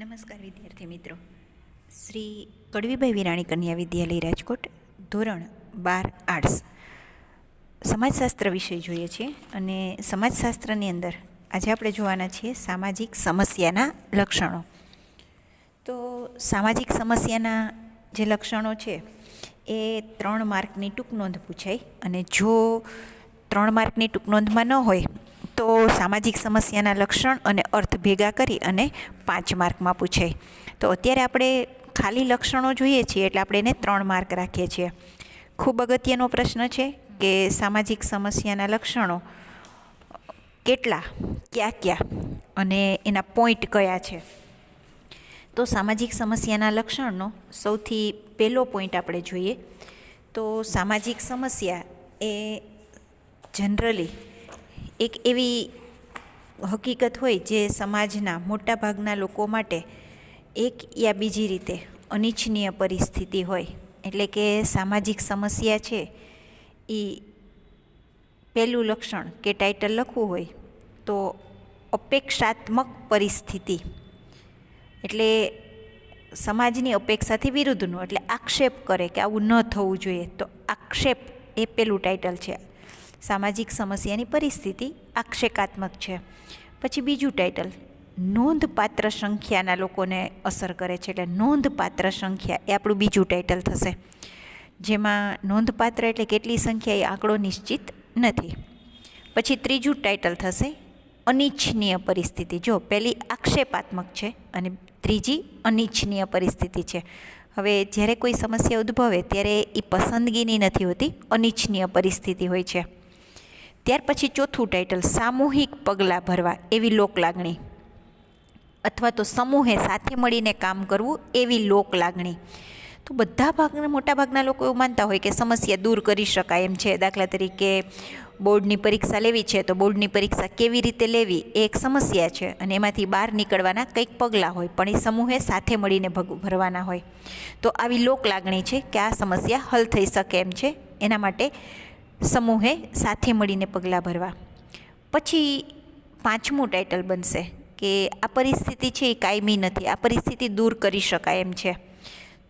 નમસ્કાર વિદ્યાર્થી મિત્રો. શ્રી કડવીભાઈ વિરાણી કન્યા વિદ્યાલય રાજકોટ, ધોરણ બાર આર્ટ્સ. સમાજશાસ્ત્ર વિષય જોઈએ છીએ અને સમાજશાસ્ત્રની અંદર આજે આપણે જોવાના છીએ સામાજિક સમસ્યાના લક્ષણો. તો સામાજિક સમસ્યાના જે લક્ષણો છે એ ત્રણ માર્કની ટૂંક નોંધ પૂછાય અને જો ત્રણ માર્કની ટૂંક નોંધમાં ન હોય તો સામાજિક સમસ્યાના લક્ષણ અને અર્થ ભેગા કરી અને પાંચ માર્કમાં પૂછાય તો અત્યારે આપણે ખાલી લક્ષણો જોઈએ છીએ એટલે આપણે એને ત્રણ માર્ક રાખીએ છીએ. ખૂબ અગત્યનો પ્રશ્ન છે કે સામાજિક સમસ્યાના લક્ષણો કેટલા, ક્યાં ક્યાં અને એના પોઈન્ટ કયા છે? તો સામાજિક સમસ્યાના લક્ષણનો સૌથી પહેલો પોઈન્ટ આપણે જોઈએ. તો સામાજિક સમસ્યા એ જનરલી એક એવી હકીકત હોય જે સમાજના મોટાભાગના લોકો માટે એક યા બીજી રીતે અનિચ્છનીય પરિસ્થિતિ હોય. એટલે કે સામાજિક સમસ્યા છે એ પહેલું લક્ષણ કે ટાઇટલ લખવું હોય તો અપેક્ષાત્મક પરિસ્થિતિ. એટલે સમાજની અપેક્ષાથી વિરુદ્ધનું, એટલે આક્ષેપ કરે કે આવું ન થવું જોઈએ, તો આક્ષેપ એ પેલું ટાઇટલ છે. સામાજિક સમસ્યાની પરિસ્થિતિ આક્ષેપાત્મક છે. પછી બીજું ટાઇટલ નોંધપાત્ર સંખ્યાના લોકોને અસર કરે છે એટલે નોંધપાત્ર સંખ્યા એ આપણું બીજું ટાઇટલ થશે. જેમાં નોંધપાત્ર એટલે કેટલી સંખ્યા એ આંકડો નિશ્ચિત નથી. પછી ત્રીજું ટાઇટલ થશે, અનિચ્છનીય પરિસ્થિતિ. જો, પહેલી આક્ષેપાત્મક છે અને ત્રીજી અનિચ્છનીય પરિસ્થિતિ છે. હવે જ્યારે કોઈ સમસ્યા ઉદ્ભવે ત્યારે એ પસંદગીની નથી હોતી, અનિચ્છનીય પરિસ્થિતિ હોય છે. ત્યાર પછી ચોથું ટાઇટલ સામૂહિક પગલાં ભરવા, એવી લોક લાગણી. અથવા તો સમૂહે સાથે મળીને કામ કરવું, એવી લોક લાગણી. તો બધા ભાગના મોટાભાગના લોકો એવું માનતા હોય કે સમસ્યા દૂર કરી શકાય એમ છે. દાખલા તરીકે બોર્ડની પરીક્ષા લેવી છે, તો બોર્ડની પરીક્ષા કેવી રીતે લેવી, એ એક સમસ્યા છે. અને એમાંથી બહાર નીકળવાના કંઈક પગલાં હોય, પણ એ સમૂહે સાથે મળીને ભરવાના હોય. તો આવી લોક લાગણી છે કે આ સમસ્યા હલ થઈ શકે એમ છે. એના માટે સમૂહે સાથે મળીને પગલાં ભરવા. પછી પાંચમું ટાઇટલ બનશે કે આ પરિસ્થિતિ છે એ કાયમી નથી, આ પરિસ્થિતિ દૂર કરી શકાય એમ છે.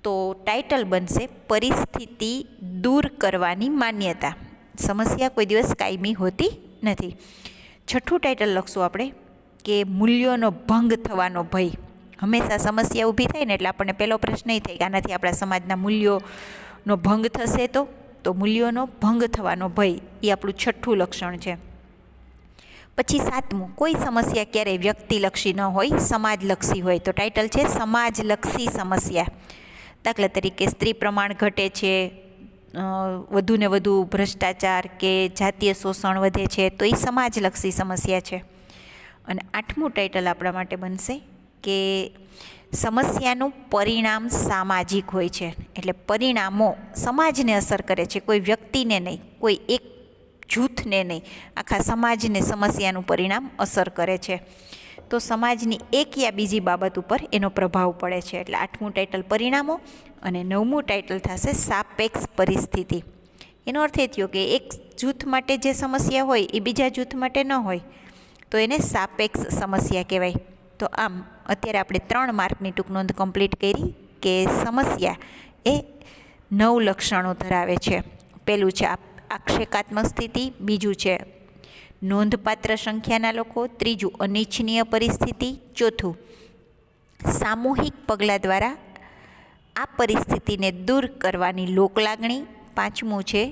તો ટાઇટલ બનશે પરિસ્થિતિ દૂર કરવાની માન્યતા. સમસ્યા કોઈ દિવસ કાયમી હોતી નથી. છઠ્ઠું ટાઇટલ લખશું આપણે કે મૂલ્યોનો ભંગ થવાનો ભય. હંમેશા સમસ્યા ઊભી થાય ને એટલે આપણને પહેલો પ્રશ્ન એ થાય કે આનાથી આપણા સમાજના મૂલ્યોનો ભંગ થશે તો? તો મૂલ્યોનો ભંગ થવાનો ભય એ આપણું છઠ્ઠું લક્ષણ છે. પછી સાતમું, કોઈ સમસ્યા ક્યારેય વ્યક્તિલક્ષી ન હોય, સમાજલક્ષી હોય. તો ટાઇટલ છે સમાજલક્ષી સમસ્યા. દાખલા તરીકે સ્ત્રી પ્રમાણ ઘટે છે વધુ ને વધુ ભ્રષ્ટાચાર કે જાતીય શોષણ વધે છે, તો એ સમાજલક્ષી સમસ્યા છે. અને આઠમું ટાઇટલ આપણા માટે બનશે કે સમસ્યાનું પરિણામ સામાજિક હોય છે. એટલે પરિણામો સમાજને અસર કરે છે. કોઈ વ્યક્તિને નહીં, કોઈ એક જૂથને નહીં. આખા સમાજને સમસ્યાનું પરિણામ અસર કરે છે. તો સમાજની એક યા બીજી બાબત ઉપર એનો પ્રભાવ પડે છે. એટલે આઠમું ટાઇટલ પરિણામો અને નવમું ટાઇટલ થશે સાપેક્ષ પરિસ્થિતિ. એનો અર્થ એ થયો કે એક જૂથ માટે જે સમસ્યા હોય, એ બીજા જૂથ માટે ન હોય, તો એને સાપેક્ષ સમસ્યા કહેવાય. તો આમ અત્યારે આપણે ત્રણ માર્કની ટૂંક નોંધ કમ્પ્લીટ કરી કે સમસ્યા એ નવ લક્ષણો ધરાવે છે. પહેલું છે આક્ષેપાત્મક સ્થિતિ, બીજું છે નોંધપાત્ર સંખ્યાના લોકો, ત્રીજું અનિચ્છનીય પરિસ્થિતિ, ચોથું સામૂહિક પગલાં દ્વારા આ પરિસ્થિતિને દૂર કરવાની લોકલાગણી પાંચમું છે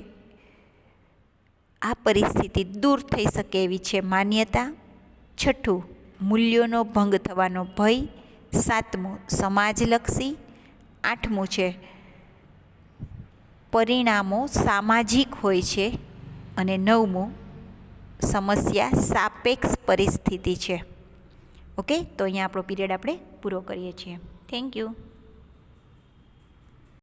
આ પરિસ્થિતિ દૂર થઈ શકે એવી છે માન્યતા, છઠ્ઠું મૂલ્યોનો ભંગ થવાનો ભય સાતમું સમાજલક્ષી. આઠમું છે, પરિણામો સામાજિક હોય છે અને નવમું સમસ્યા સાપેક્ષ પરિસ્થિતિ છે. ઓકે, તો અહીંયા આપણો પીરિયડ આપણે પૂરો કરીએ છીએ. Thank you.